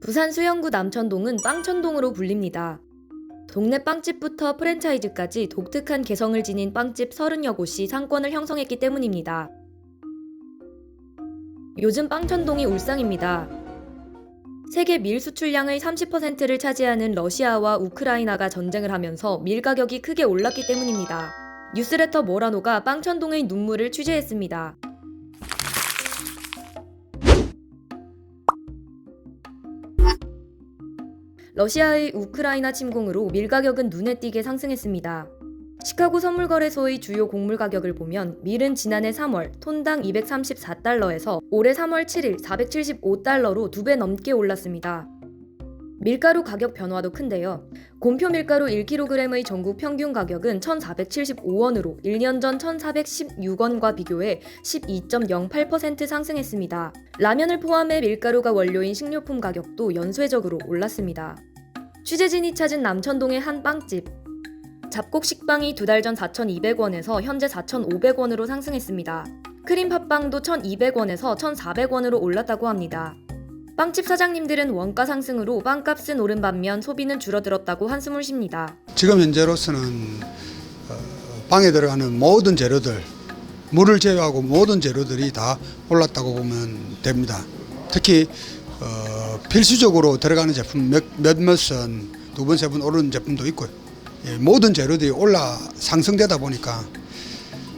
부산 수영구 남천동은 빵천동으로 불립니다. 동네 빵집부터 프랜차이즈까지 독특한 개성을 지닌 빵집 30여 곳이 상권을 형성했기 때문입니다. 요즘 빵천동이 울상입니다. 세계 밀 수출량의 30%를 차지하는 러시아와 우크라이나가 전쟁을 하면서 밀 가격이 크게 올랐기 때문입니다. 뉴스레터 모라노가 빵천동의 눈물을 취재했습니다. 러시아의 우크라이나 침공으로 밀 가격은 눈에 띄게 상승했습니다. 시카고 선물거래소의 주요 곡물 가격을 보면 밀은 지난해 3월 톤당 234달러에서 올해 3월 7일 475달러로 두 배 넘게 올랐습니다. 밀가루 가격 변화도 큰데요. 곰표 밀가루 1kg의 전국 평균 가격은 1,475원으로 1년 전 1,416원과 비교해 12.08% 상승했습니다. 라면을 포함해 밀가루가 원료인 식료품 가격도 연쇄적으로 올랐습니다. 취재진이 찾은 남천동의 한 빵집. 잡곡 식빵이 두 달 전 4,200원에서 현재 4,500원으로 상승했습니다. 크림 팥빵도 1,200원에서 1,400원으로 올랐다고 합니다. 빵집 사장님들은 원가 상승으로 빵값은 오른 반면 소비는 줄어들었다고 한숨을 쉽니다. 지금 현재로서는 어, 빵에 들어가는 모든 재료들 물을 제외하고 모든 재료들이 다 올랐다고 보면 됩니다. 특히 어, 필수적으로 들어가는 제품 몇, 몇몇은 두 번 세 번 오르는 제품도 있고요. 예, 모든 재료들이 올라 상승되다 보니까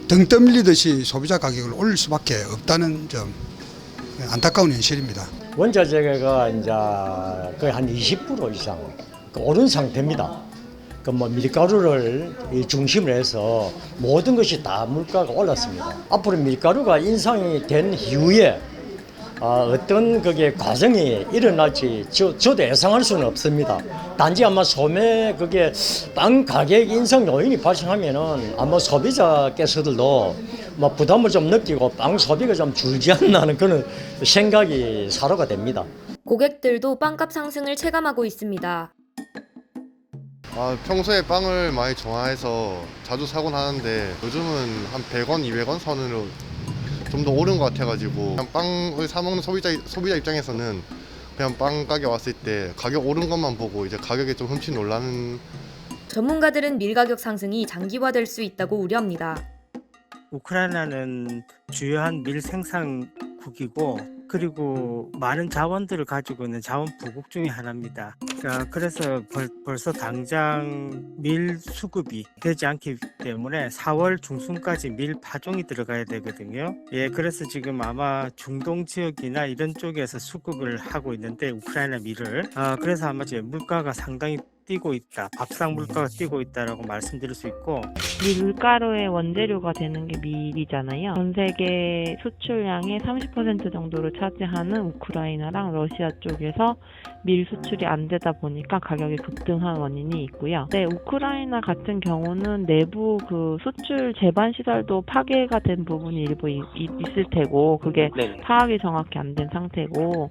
등 떠밀리듯이 소비자 가격을 올릴 수밖에 없다는 점 안타까운 현실입니다. 원자재가 이제 거의 한 20% 이상 그 오른 상태입니다. 그 뭐 밀가루를 이 중심으로 해서 모든 것이 다 물가가 올랐습니다. 앞으로 밀가루가 인상이 된 이후에 아, 어떤 그게 과정이 일어날지 저, 저도 예상할 수는 없습니다. 단지 아마 소매 그게 빵 가격 인상 요인이 발생하면은 아마 소비자께서들도 뭐 부담을 좀 느끼고 빵 소비가 좀 줄지 않나 하는 그런 생각이 사로가 됩니다. 고객들도 빵값 상승을 체감하고 있습니다. 아, 평소에 빵을 많이 좋아해서 자주 사곤 하는데 요즘은 한 100원, 200원 선으로 좀 더 오른 것 같아가지고 그냥 빵을 사 먹는 소비자 소비자 입장에서는 그냥 빵 가게 왔을 때 가격 오른 것만 보고 이제 가격에 좀 흠칫 놀라는 전문가들은 밀 가격 상승이 장기화될 수 있다고 우려합니다. 우크라이나는 주요한 밀 생산국이고 그리고 많은 자원들을 가지고 있는 자원 부국 중의 하나입니다. 그러니까 그래서 벌, 벌써 당장 밀 수급이 되지 않기 때문에 4월 중순까지 밀 파종이 들어가야 되거든요. 예, 그래서 지금 아마 중동 지역이나 이런 쪽에서 수급을 하고 있는데 우크라이나 밀을 아, 그래서 아마 이제 물가가 상당히 뛰고 있다. 밥상 물가가 뛰고 있다라고 말씀드릴 수 있고 밀가루의 원재료가 되는 게 밀이잖아요. 전 세계 수출량의 30% 정도를 차지하는 우크라이나랑 러시아 쪽에서 밀 수출이 안 되다 보니까 가격이 급등한 원인이 있고요. 네, 우크라이나 같은 경우는 내부 그 수출 제반 시설도 파괴가 된 부분이 일부 이- 이- 있을 테고 그게 파악이 정확히 안 된 상태고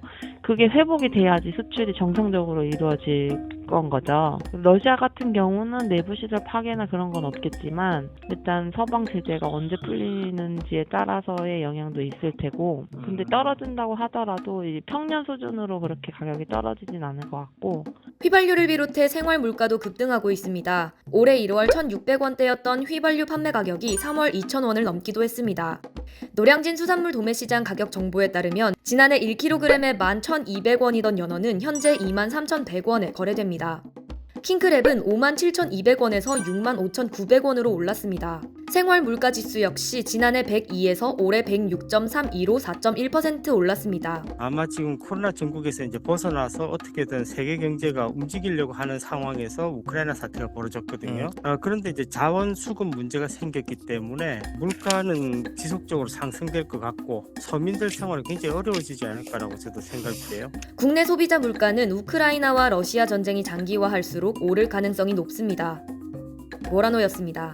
그게 회복이 돼야지 수출이 정상적으로 이루어질 건 거죠. 러시아 같은 경우는 내부 시설 파괴나 그런 건 없겠지만 일단 서방 제재가 언제 풀리는지에 따라서의 영향도 있을 테고 근데 떨어진다고 하더라도 이 평년 수준으로 그렇게 가격이 떨어지진 않을 것 같고 휘발유를 비롯해 생활 물가도 급등하고 있습니다. 올해 1월 1,600원대였던 휘발유 판매 가격이 3월 2,000원을 넘기도 했습니다. 노량진 수산물 도매시장 가격 정보에 따르면 지난해 1kg에 11,200원이던 연어는 현재 23,100원에 거래됩니다. 킹크랩은 57,200원에서 65,900원으로 올랐습니다. 생활 물가 지수 역시 지난해 102에서 올해 106.32로 4.1% 올랐습니다. 아마 지금 코로나 전국에서 이제 벗어나서 어떻게든 세계 경제가 움직이려고 하는 상황에서 우크라이나 사태가 벌어졌거든요. 어, 그런데 이제 자원 수급 문제가 생겼기 때문에 물가는 지속적으로 상승될 것 같고 서민들 생활이 굉장히 어려워지지 않을까라고 저도 생각이 돼요. 국내 소비자 물가는 우크라이나와 러시아 전쟁이 장기화할수록 오를 가능성이 높습니다. 모라노였습니다.